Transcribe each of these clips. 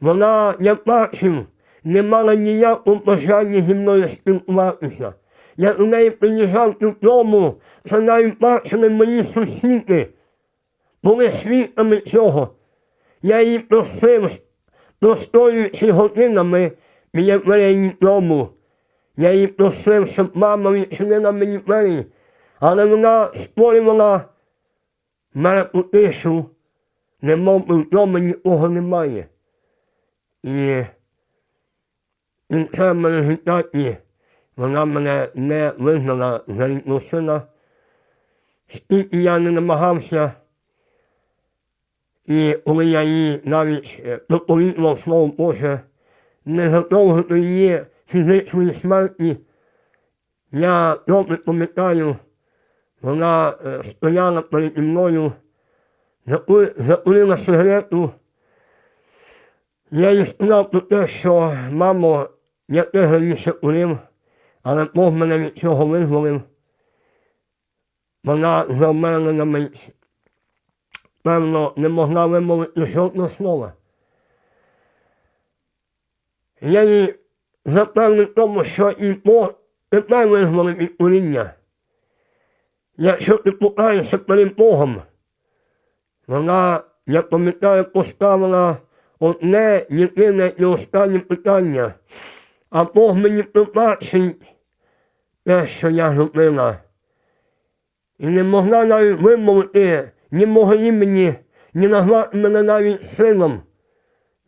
Вона, я бачив, не мала ніякого бажання зі мною спілкуватися. Я до неї приїжджав додому, що навіть бачили мої сусіди, були свідками цього. Я її просив, простоюючи годинами біля дверей дому. Я її просив, щоб мама відчинила мені двері, але вона створювала мертву тишу, немов вдома нікого немає. І це в результаті вона мене не визнала за рідного сина. Скільки я не намагався, і коли я їй навіть е, проповідував Слово Боже, незадовго до її фізичної смерті, я добре пам'ятаю, вона е, стояла переді мною, заку- закурила сигарету. Я про те, що мамо, я теж раніше курив, але Бог мене від цього визволив. Вона завмерла на мить. Певно, не могла вимовити жодного слова. Я їй запевнив тому, що і Бог тепер визволив від куріння. Якщо ти покаєшся перед Богом, вона, я пам'ятаю, поставила одне єдине і останнє питання, а Бог мені пробачить те, що я зробила. І не могла навіть вимовити ні мого імені, ні назвати мене навіть сином.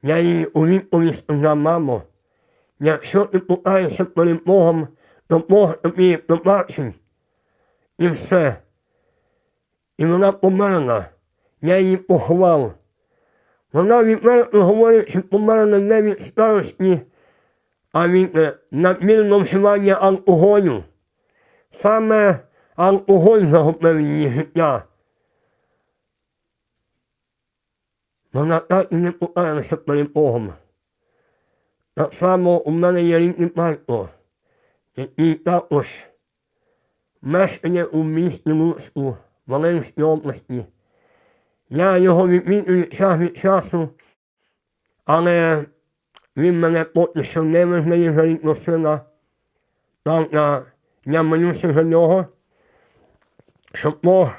Я їй у відповідь сказав, мамо, якщо ти покаєшся перед Богом, то Бог тобі пробачить. І все. І вона померла. Я її поховав. Вона відверто говорить, що померла не від старості, а від е, надмірного вживання алкоголю. Саме алкоголь загубив її життя. Вона так і не покаялася перед Богом. Так само у мене є рідний батько, який також мешкає у місті Луцьку, Волинській області. Я його відвідую час від часу, але він мене поки що не визнає за рідного сина. Правда, я молюся за нього, щоб Бог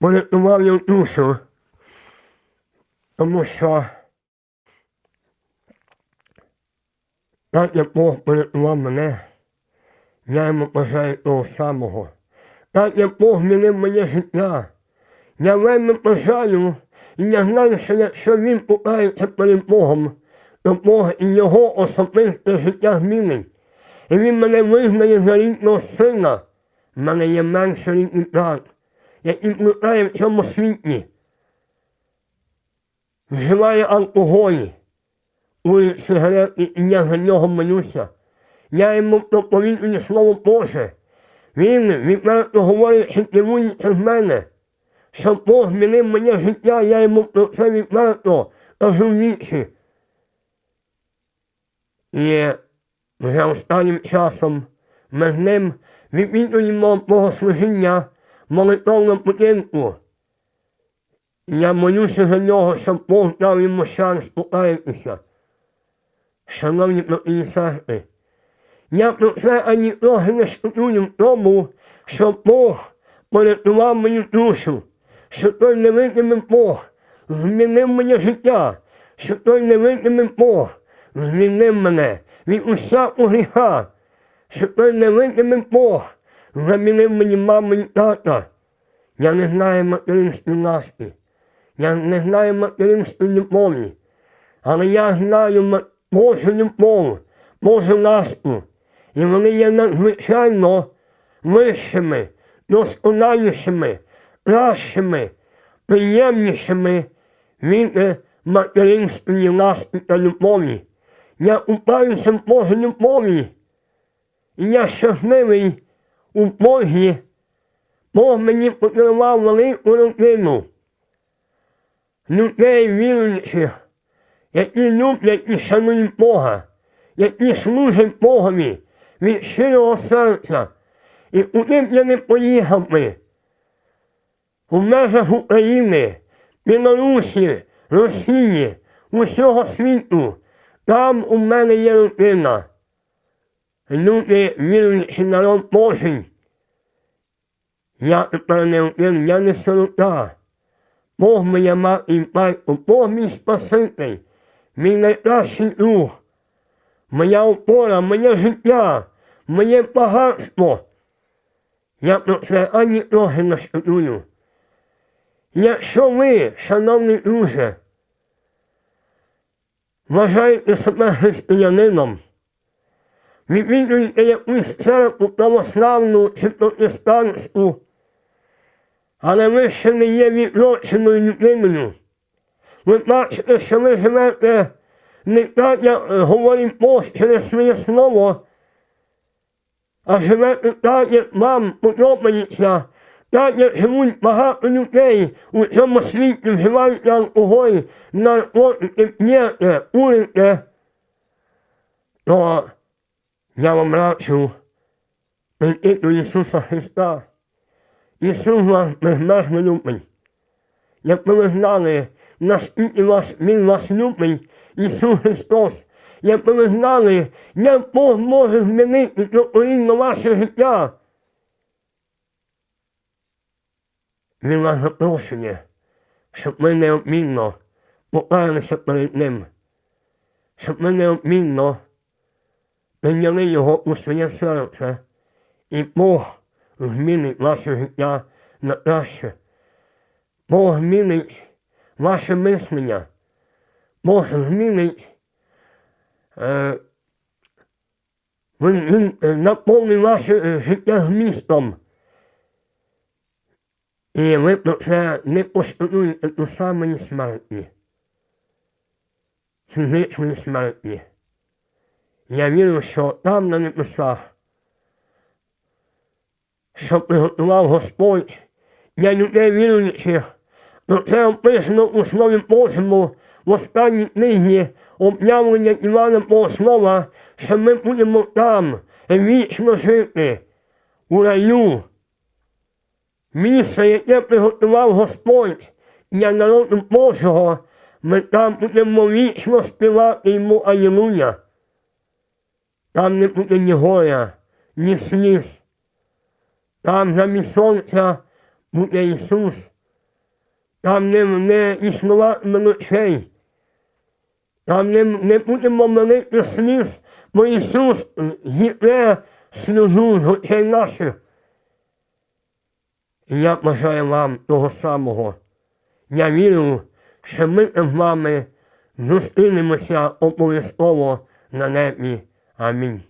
порятував його душу, тому що так як Бог порятував мене, я йому бажаю того самого. Так як Бог змінив моє життя. Я вельми бажаю, і я знаю, що якщо він покається перед Богом, то Бог і його особисте життя змінить. І він мене визнає за рідного сина. В мене є менше рідний брат, який блукає в цьому світі. Вживає алкоголі, курить сигарети, і я за нього молюся. Я йому проповідую Слово Боже. Він відверто говорить, що керується з мене. Що Бог змінив моє життя, я йому про це відверто кажу вічі. І вже останнім часом ми з ним відвідуємо богослужіння в молитовному будинку. Я молюся за нього, щоб Бог дав йому шанс покаятися. Шановні сестри, я про це ані трохи не шкодую тому, що Бог порятував мою душу, що той невидимий Бог змінив моє життя, що той невидимий Бог змінив мене від усякого гріха, що той невидимий Бог замінив мені маму і тата. Я не знаю материнської ласки, я не знаю материнської любові, але я знаю Божу любов, Божу ласку. І вони є надзвичайно вищими, досконалішими, кращими, приємнішими від е, материнської ласки та любові. Я упаюся в Божій любові. І я щасливий у Богі. Бог мені подарував велику родину. Людей віруючих, які люблять і шанують Бога, які служать Богові від щирого серця. І куди б я не поїхав би, у межах України, Білорусі, Росії, усього світу. Там у мене є родина. Люди віруючи народ Божий. Я тепер не один, я не сирота. Бог моя мати і батько, Бог мій Спаситель, мій найкращий друг, моя опора, моє життя, моє багатство. Я про це ані трохи не шкодую. Якщо ви, шановні друже, вважаєте себе християнином, відвідуєте якусь церкву православну чи протестантську, але ви ще не є відроченою людиною. Ви бачите, що ви живете не так, як е, говорить Бог через своє слово, а живете так, як вам подобається, так, як живуть багато людей у цьому світі, вживають алкоголь, наркотики, п'єте, курите, то я вам раджу прийти до Ісуса Христа. Ісус вас безмежно любить. Якби ви знали, наскільки вас, Він вас любить, Ісус Христос, якби ви знали, як Бог може змінити докорінно ваше життя. Він вас запрошує, щоб ми неодмінно покаялися перед Ним, щоб ми неодмінно прийняли Його у своє серце, і Бог змінить ваше життя на краще. Бог змінить ваше мислення. Бог змінить, е, він, е, наповнить ваше е, життя змістом. І ви про це не пошкодуєте до самої смерті. Фізичної смерті. Я вірю, що там на небесах що приготував Господь для людей віруючих. Про це описано у Слові Божому в останній книгі об'явлення Івана Богослова, що ми будемо там вічно жити у раю. Місце, яке приготував Господь для народу Божого, ми там будемо вічно співати йому Алілуя. Там не буде ні горя, ні сліз. Там замість сонця буде Ісус. Там не, не існуватиме ночей. Там не, не будемо молити сліз, бо Ісус зітре сльозу з очей наших. І я бажаю вам того самого. Я вірю, що ми з вами зустрінемося обов'язково на небі. Амінь.